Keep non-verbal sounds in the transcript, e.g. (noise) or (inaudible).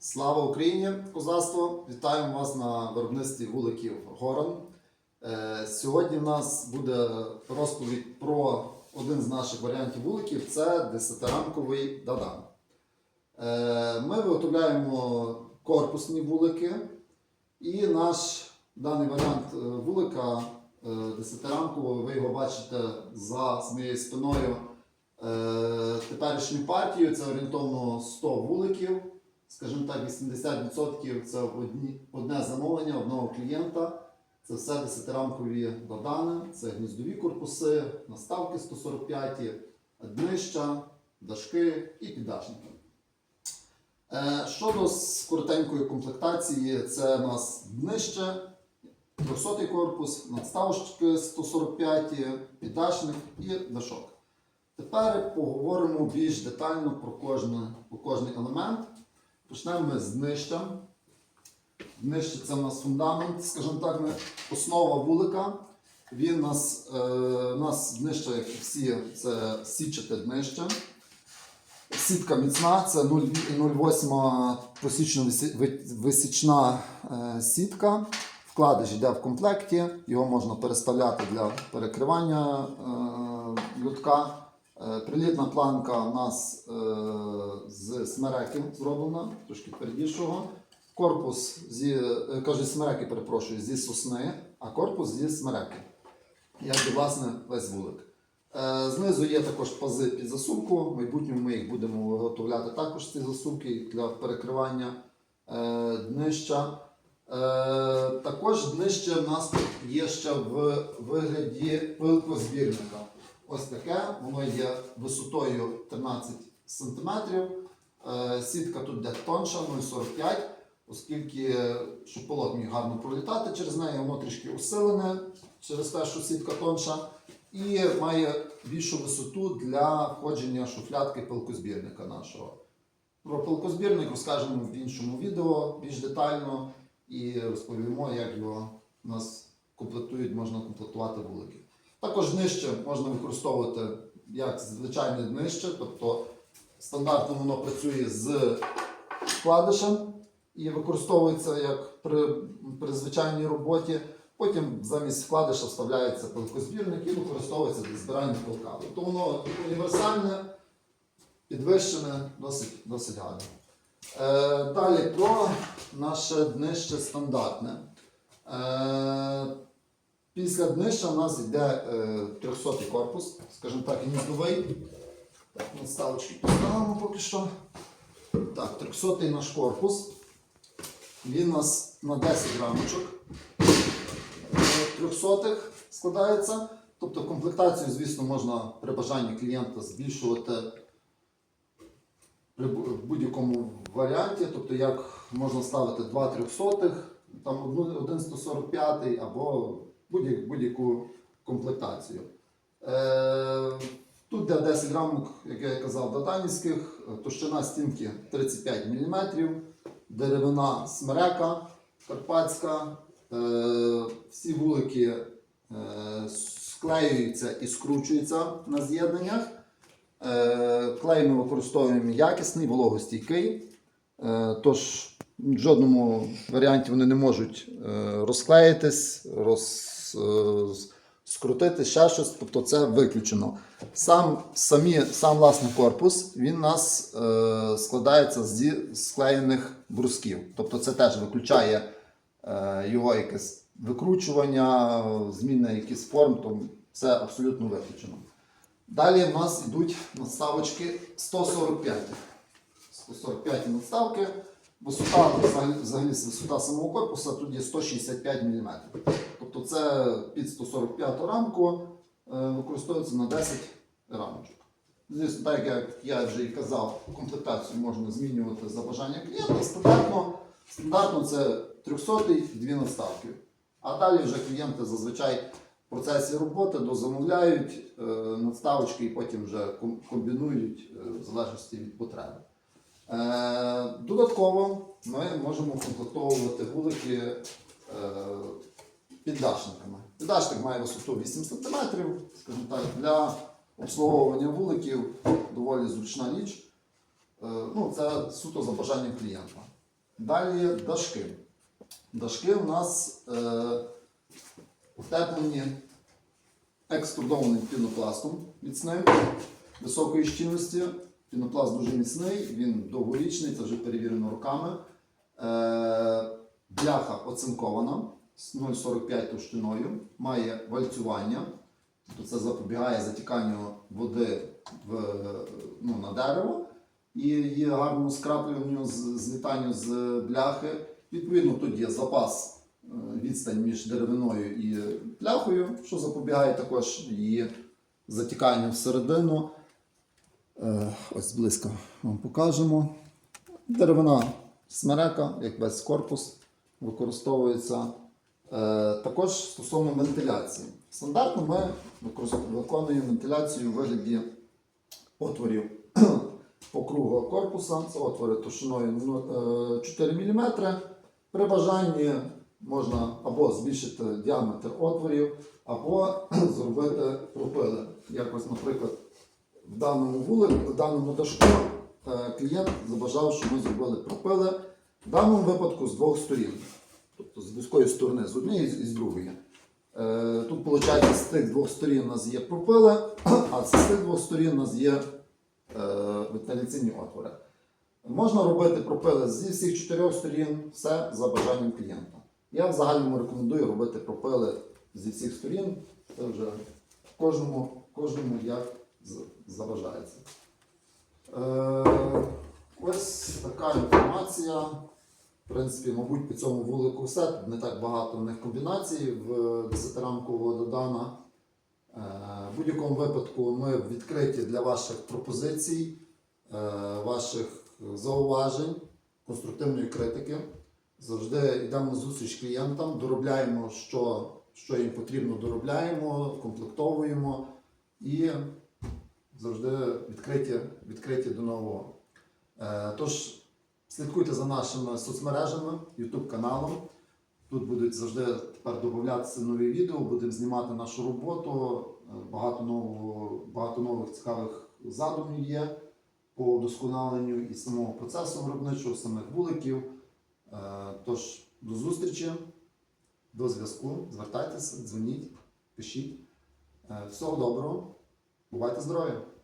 Слава Україні, козацтво! Вітаємо вас на виробництві вуликів Горон. Е, Сьогодні в нас буде розповідь про один з наших варіантів вуликів це десятирамковий дадан. Е, Ми виготовляємо корпусні вулики, і наш даний варіант е, вулика десятирамкового, ви його бачите за моєю спиною. Теперішньою партією це орієнтовно 100 вуликів скажімо так, 80% це одні, одне замовлення одного клієнта. Це все десятирамкові додани, це гніздові корпуси, наставки 145, днища, дашки і піддашники. Е, Щодо коротенької комплектації, це у нас днище, 300 корпус, надставочки 145, піддашник і дашок. Тепер поговоримо більш детально про кожне, про кожний елемент. Почнемо ми з днища. Днище це у нас фундамент, скажімо так, основа вулика. Він нас, е, нас днище, як і всі, це січате днище. Сітка міцна, це 0,8 посічно висічна е, сітка. Вкладиш йде в комплекті, його можна переставляти для перекривання е, лютка. Е, Прилітна планка у нас е, з смереки зроблена, трошки твердішого. Корпус зі е, кажу, смереки, перепрошую, зі сосни, а корпус зі смереки. Як і власне весь вулик. Знизу є також пази під засувку. В майбутньому ми їх будемо виготовляти також ці засувки для перекривання днища. Також днище в нас є ще в вигляді пилкозбірника. Ось таке, воно є висотою 13 см. Е, Сітка тут де тонша, 0,45 оскільки, щоб полот міг гарно пролітати через неї, воно трішки усилене через те, що сітка тонша, і має більшу висоту для входження шуфлятки пилкозбірника нашого. Про пилкозбірник розкажемо в іншому відео більш детально і розповімо, як його у нас комплектують, можна комплектувати вулики. Також днище можна використовувати як звичайне днище, тобто стандартно воно працює з вкладишем і використовується як при, при звичайній роботі. Потім замість вкладиша вставляється пилкозбірник і використовується для збирання пилка. Тобто воно універсальне, підвищене, досить, досить гарне. Е, далі про наше днище стандартне. Е, Після днища у нас йде е, 300 корпус, скажімо так, гніздовий. Так, наставочки поставимо поки що. Так, 300 наш корпус. Він у нас на 10 рамочок е, 300 складається. Тобто комплектацію, звісно, можна при бажанні клієнта збільшувати при будь-якому варіанті. Тобто, як можна ставити 2 300, там одну- один 145 або будь- будь-яку комплектацію. Е, Тут де 10 рамок, як я казав, датанівських, товщина стінки 35 мм, деревина смерека карпатська. Е, Всі вулики е, склеюються і скручуються на з'єднаннях. Е, Клей ми використовуємо якісний, вологостійкий. Е, Тож в жодному варіанті вони не можуть е, розклеїтись, роз, скрутити ще щось, тобто це виключено. Сам, самі, сам власний корпус він у нас е, складається зі склеєних брусків. Тобто це теж виключає е, його якесь викручування, зміна якихось форм, то це абсолютно виключено. Далі в нас йдуть надставочки 145. 145 надставки. Висота, взагалі висота самого корпуса тут є 165 мм. Тобто це під 145 рамку е, використовується на 10 рамочок. Звісно, так як я вже і казав, комплектацію можна змінювати за бажанням клієнта. Стандартно, стандартно це 300 дві надставки. А далі вже клієнти зазвичай в процесі роботи дозамовляють е, надставочки і потім вже комбінують е, в залежності від потреби. Додатково ми можемо комплектовувати вулики піддашниками. Піддашник має висоту 8 см, скажімо так, для обслуговування вуликів доволі зручна річ. Е, Ну, це суто за бажанням клієнта. Далі дашки. Дашки у нас е, утеплені екструдованим пінопластом міцним високої щільності. Пінопласт дуже міцний, він довгорічний, це вже перевірено роками. Е, бляха оцинкована 0,45 товщиною, має вальцювання, тобто це запобігає затіканню води в, ну, на дерево і є гарному скраплюванню, злітанню з бляхи. Відповідно, тут є запас е, відстань між деревиною і бляхою, що запобігає також її затіканню всередину. Е, Ось близько вам покажемо. Деревина смерека, як весь корпус, використовується. Е, Також стосовно вентиляції. Стандартно ми виконуємо вентиляцію у вигляді отворів (clears throat) по кругу корпуса. Це отвори товщиною ну, е, 4 мм. При бажанні можна або збільшити діаметр отворів, або (clears throat) зробити пропили. Як ось, наприклад, в даному вулику, в даному дашку е, клієнт забажав, щоб ми зробили пропили. В даному випадку з двох сторін. Тобто з вузької сторони, з однієї і з другої. Е, Тут, виходить, з тих двох сторін у нас є пропили, (clears throat) а з цих двох сторін у нас є е, вентиляційні отвори. Можна робити пропили зі всіх чотирьох сторін, все за бажанням клієнта. Я в загальному рекомендую робити пропили зі всіх сторін. Це вже кожному, кожному як з- забажається. Е, ось така інформація. В принципі, мабуть, по цьому вулику все. Тут не так багато в них комбінацій в 10-рамкового додана. Е, В будь-якому випадку ми відкриті для ваших пропозицій, е, ваших зауважень, конструктивної критики. Завжди йдемо на зустріч клієнтам, доробляємо, що, що їм потрібно, доробляємо, комплектовуємо і завжди відкриті, відкриті до нового. Е, Тож слідкуйте за нашими соцмережами, YouTube каналом. Тут будуть завжди тепер додатися нові відео, будемо знімати нашу роботу. Е, Багато, нового, багато нових цікавих задумів є по вдосконаленню і самого процесу виробничого, самих вуликів. Е, Тож до зустрічі, до зв'язку. Звертайтеся, дзвоніть, пишіть. Е, Всього доброго, бувайте здорові!